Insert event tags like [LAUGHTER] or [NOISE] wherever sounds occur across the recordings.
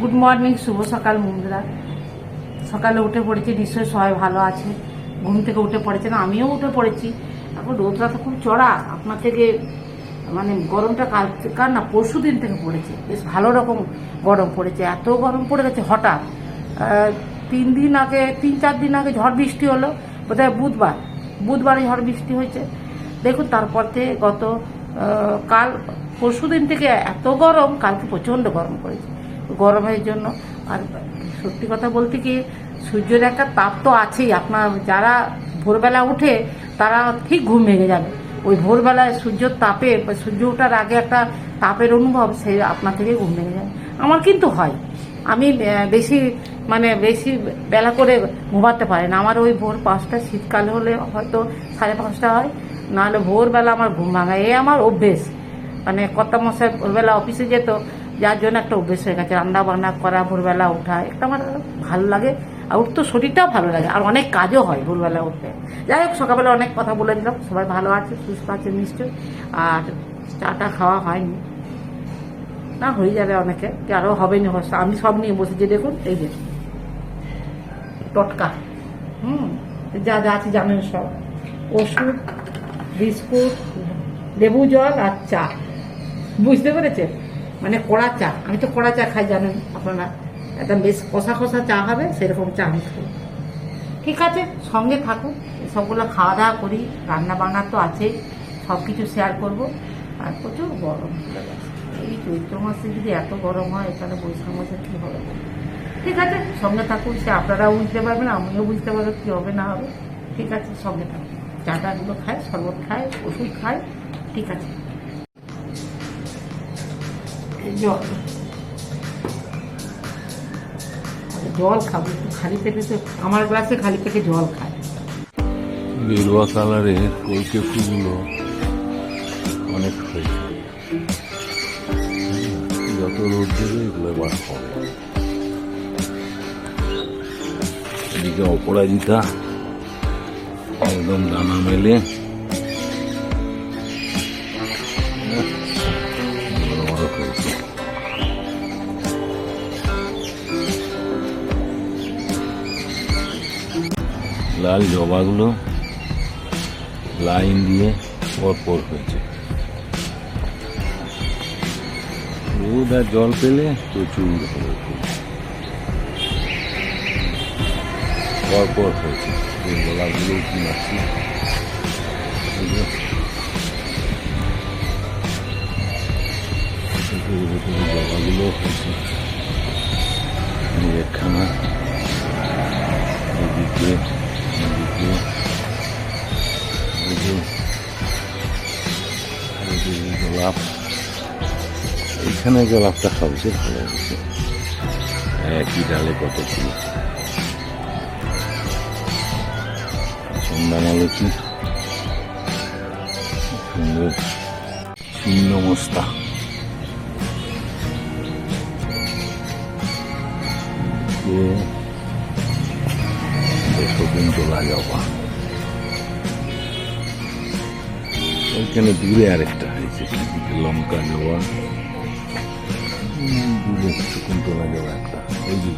Good morning শুভ সকাল বন্ধুরা সকালে উঠে পড়েছি, নিশ্চয়ই সবাই ভালো আছে। ঘুম থেকে উঠে পড়েছে না, আমিও উঠে পড়েছি। এখন রোদটা তো খুব চড়া, আপনার থেকে মানে গরমটা কাল কার না, পরশু দিন থেকে পড়েছে। বেশ ভালো রকম গরম পড়েছে, এত গরম পড়ে গেছে হঠাৎ। তিন দিন আগে, তিন চার দিন আগে ঝড় বৃষ্টি হলো, বোধহয় বুধবার। বুধবারে ঝড় বৃষ্টি হয়েছে। দেখুন, তারপর থেকে গত কাল, পরশু দিন থেকে এত গরম, কালকে প্রচণ্ড গরম পড়েছে। গরমের জন্য। আর সত্যি কথা বলতে কি, সূর্যের একটা তাপ তো আছেই। আপনার যারা ভোরবেলা উঠে, তারা ঠিক ঘুম ভেঙে যাবে। ওই ভোরবেলায় সূর্যের তাপে, সূর্য ওঠার আগে একটা তাপের অনুভব, সে আপনার থেকে ঘুম ভেঙে যায়। আমার কিন্তু হয়। আমি বেশি মানে বেশি বেলা করে ঘুমাতে পারি না। আমার ওই ভোর পাঁচটা, শীতকাল হলে হয়তো সাড়ে পাঁচটা হয়। নাহলে ভোরবেলা আমার ঘুম ভাঙা। এ আমার অভ্যেস। মানে কর্তা মশাই ভোরবেলা অফিসে যেত যার জন্য একটা অভ্যেস হয়ে গেছে। রান্না বান্না করা, ভোরবেলা ওঠা, একটা আমার ভালো লাগে। আর উঠতে শরীরটাও ভালো লাগে। আর অনেক কাজও হয় ভোরবেলা উঠতে। যাই হোক, সকালবেলা অনেক কথা বলে দিলাম সবাই ভালো আছে, সুস্থ আছে নিশ্চয় আর চাটা খাওয়া হয়নি। না, হয়ে যাবে অনেকে। আরও হবে না আমি সব নিয়ে বসে বসেছি, দেখুন, এই যে টটকা। হুম, যা যা আছে জানেন সব। ওষুধ, বিস্কুট, লেবু জল আর চা। বুঝতে পেরেছেন? মানে কড়া চা। আমি তো কড়া চা খাই, জানেন আপনারা। একটা বেশ কষা কষা চা হবে সেরকম চা আমি খাই। ঠিক আছে, সঙ্গে থাকুন, সবগুলো খাওয়া দাওয়া করি রান্না বান্না তো আছেই সব কিছু শেয়ার করব। আর প্রচুর গরম। এই চৈত্র মাসে যদি এত গরম হয়, তাহলে বৈশাখ মাসে কী হবে? ঠিক আছে, সঙ্গে থাকুন, সে আপনারাও বুঝতে পারবেন, আমিও বুঝতে পারব কী হবে, না হবে। ঠিক আছে, সঙ্গে থাকুন। চাটাগুলো খায়, শরবত খায়, ওষুধ খায়, ঠিক আছে। জল। জল খাব, একটু খালি পেটে তো আমার গ্লাসে খালি পেটে জল খায়। গেরুয়া কালারের কলকে ফুলগুলো অনেক হয়েছে। যত রোদ দেবে এগুলো এবার হবে। এদিকে অপরাজিতা একদম দানা মেলে। লাল জবাগুলো লাইন দিয়ে পরপর হয়েছে। রোদ আর জল পেলে প্রচুর পরপর হয়েছে। এই গোলাপগুলো কি আছে গোলাপ এখানে গোলাপটা সবচেয়ে ভালো হয়েছে। একই ডালে কত ফুল সন্ধ্যামালতি সুন্দর শূন্য। মস্তা। শকুন তোলা যাওয়া ওইখানে দূরে আরেকটা। লঙ্কা দূরে শকুন্তলা যাওয়া একটা ওই যে।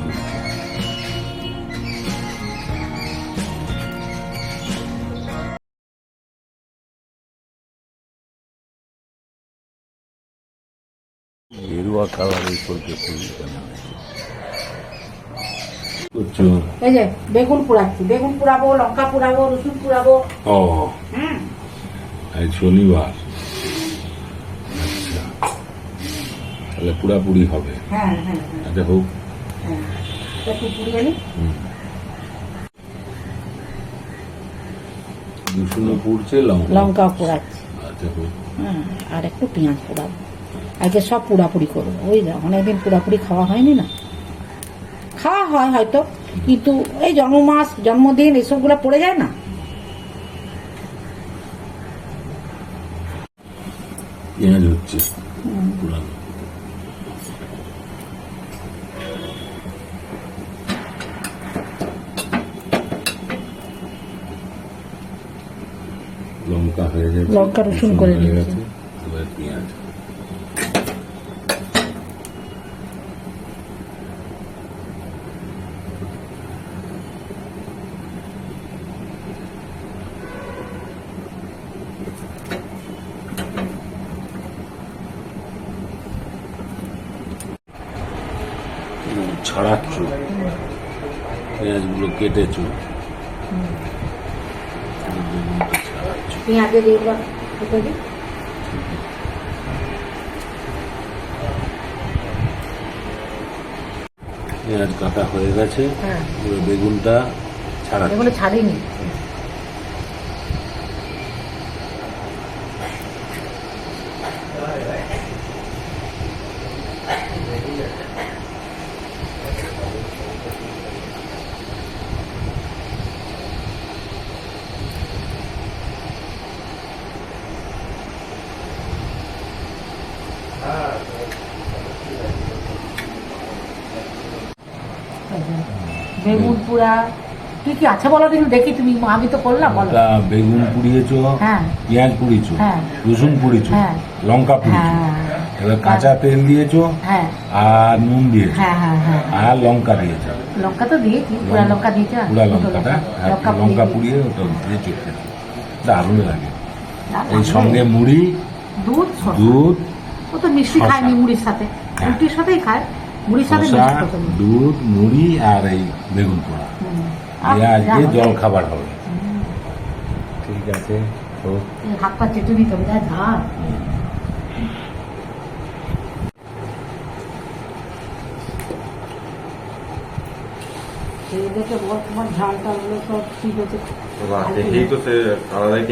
গেরুয়া করতে হয়েছে। এই যে বেগুন পোড়াচ্ছি বেগুন পোড়াবো লঙ্কা পোড়াবো রসুন পোড়াবো ও হুম আজ শনিবার আচ্ছা তাহলে পুরাপুরি হবে। হ্যাঁ হ্যাঁ হ্যাঁ। আচ্ছা হোক। হ্যাঁ পুড়ছে লঙ্কা। পোড়াচ্ছি। আচ্ছা হোক। আর একটু পেঁয়াজ পোড়াবো। আজকে সব পোড়াপুরি করব। ওই যা অনেকদিন পোড়াপুরি খাওয়া হয়নি না? খাওয়া হয় হয়তো কিন্তু এই জন্মমাস জন্মদিন এসবগুলো পড়ে যায় না? পেঁয়াজ হচ্ছে পুরানো। লঙ্কা রসুন করে ছাড়াচ্ছ পেঁয়াজগুলো কেটেছ পেঁয়াজের এগুলো ঢুকে দিই পেঁয়াজ কাটা হয়ে গেছে। হ্যাঁ। ছাড়া বেগুনটা ছাড়াচ্ছ। এগুলো ছাড়িনি। বেগুন কি কি আছে বলো দিন দেখি তুমি আমি তো করলাম বলো। বেগুন পুড়িয়েছ হ্যাঁ। পেঁয়াজ পুড়িয়েছ হ্যাঁ। রসুন পুড়িয়েছ হ্যাঁ। লঙ্কা পুড়িয়েছ। হ্যাঁ। এবার কাঁচা তেল দিয়েছ হ্যাঁ। আর নুন দিয়েছ। হ্যাঁ হ্যাঁ হ্যাঁ। আর লঙ্কা দিয়েছ। লঙ্কা তো দিয়েছি পুরা লঙ্কা দিয়েছি। পুরা লঙ্কাটা। হ্যাঁ, লঙ্কা পুড়িয়ে ওটা দিয়ে দারুণ লাগে। এই সঙ্গে মুড়ি দুধ দুধ ও তো মিষ্টি খায়নি মুড়ির সাথে। রুটির সাথেই খায়। নেই। দুধ মুড়ি আর এই বেগুন পোড়া। হুম। দিয়ে আজকে জল খাবার হবে। ঠিক আছে তো হাত পা চেটে হবে সব ঠিক আছে। দেখেই তো সে আলাদাই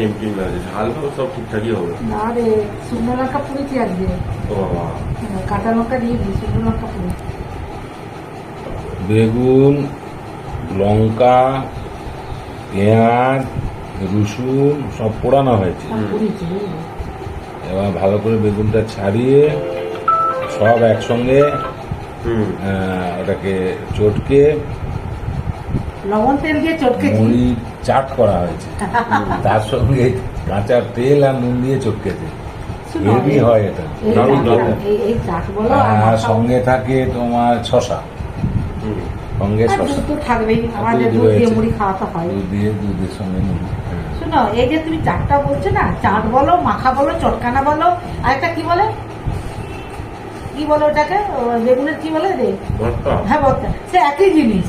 ঝাল তো সব ঠিকঠাকই হবে। না রে শুকনো লঙ্কা পুড়েছি আজকে। ও বাবা। হ্যাঁ, কাঁচা লঙ্কা দিয়ে দিই শুকনো লঙ্কা পুড়েছি বেগুন লঙ্কা পেঁয়াজ রসুন সব পোড়ানো হয়েছে। এবার ভালো করে বেগুনটা ছাড়িয়ে সব একসঙ্গে ওটাকে চটকে লবণ তেল দিয়ে চটকেছি। মুড়ি চাট করা হয়েছে। [LAUGHS] তার সঙ্গে কাঁচা তেল আর নুন দিয়ে চটকেছে। হেভি হয় এটা। আর সঙ্গে থাকে তোমার শশা সঙ্গে শশা তো থাকবেই আমাদের দুধ দুধ দিয়ে মুড়ি খাওয়াতে হয়। দুধ দিয়ে দুধের সঙ্গে মুড়ি। শোনো এই যে তুমি চাটটা বলছো না চাট বলো মাখা বলো চটকানা বলো আর একটা কি বলে? কি বলে ওটাকে? বেগুনের কি বলে? রে? হ্যাঁ ভর্তা। সে একই জিনিস।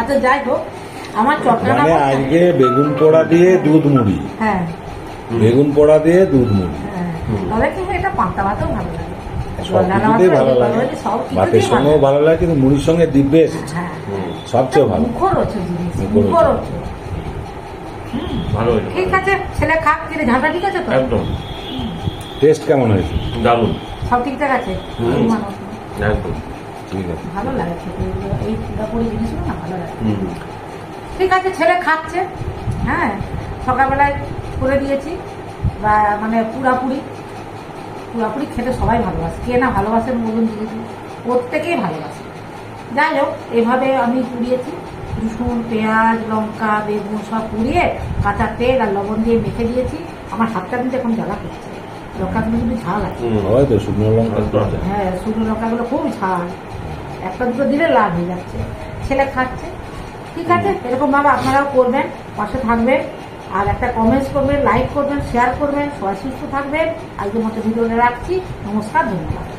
আচ্ছা যাই হোক। আমার চটকানা মানে আজকে বেগুন পোড়া দিয়ে দুধ মুড়ি। হ্যাঁ। বেগুন পোড়া দিয়ে দুধ মুড়ি। হ্যাঁ। তবে কি এটা পান্তা ভাতেও ভালো লাগে। ভালো কিছুতেই ভাতের সঙ্গেও ভালো লাগে কিন্তু মুড়ির সঙ্গে হ্যাঁ। সবচেয়ে ভালো। ঠিক আছে ছেলে খাক কিনে ঝালটা ঠিক আছে তো? একদম। টেস্ট কেমন হয়েছে? দারুণ। সব ঠিকঠাক আছে। একদম ঠিক আছে। ভালো লাগে খেতে। এই পুরাপুরি জিনিসগুলো না ভালো লাগে। ঠিক আছে ছেলে খাচ্ছে হ্যাঁ? সকালবেলায় করে দিয়েছি বা মানে পুরাপুরি পুরাপুরি খেতে সবাই ভালোবাসে। কে না ভালোবাসে বলুন দিদি। প্রত্যেকেই ভালোবাসে। যাই হোক এভাবে আমি পুড়িয়েছি। রসুন পেঁয়াজ লঙ্কা বেগুন সব পুড়িয়ে কাঁচা তেল আর লবণ দিয়ে মেখে দিয়েছি। আমার হাতটা কিন্তু এখন জ্বালা করছে। লঙ্কাগুলো কিন্তু ঝাল আছে। শুকনো লঙ্কা হ্যাঁ শুকনো লঙ্কাগুলো খুব ঝাল। একটা দুটো দিলে লাভ হয়ে যাচ্ছে। ছেলে খাচ্ছে। ঠিক আছে এরকম ভাবে আপনারাও করবেন পাশে থাকবেন। আর একটা কমেন্টস করবেন লাইক করবেন শেয়ার করবেন। সবাই সুস্থ থাকবেন। আজকের মতো ভিডিওটা রাখছি। নমস্কার ধন্যবাদ।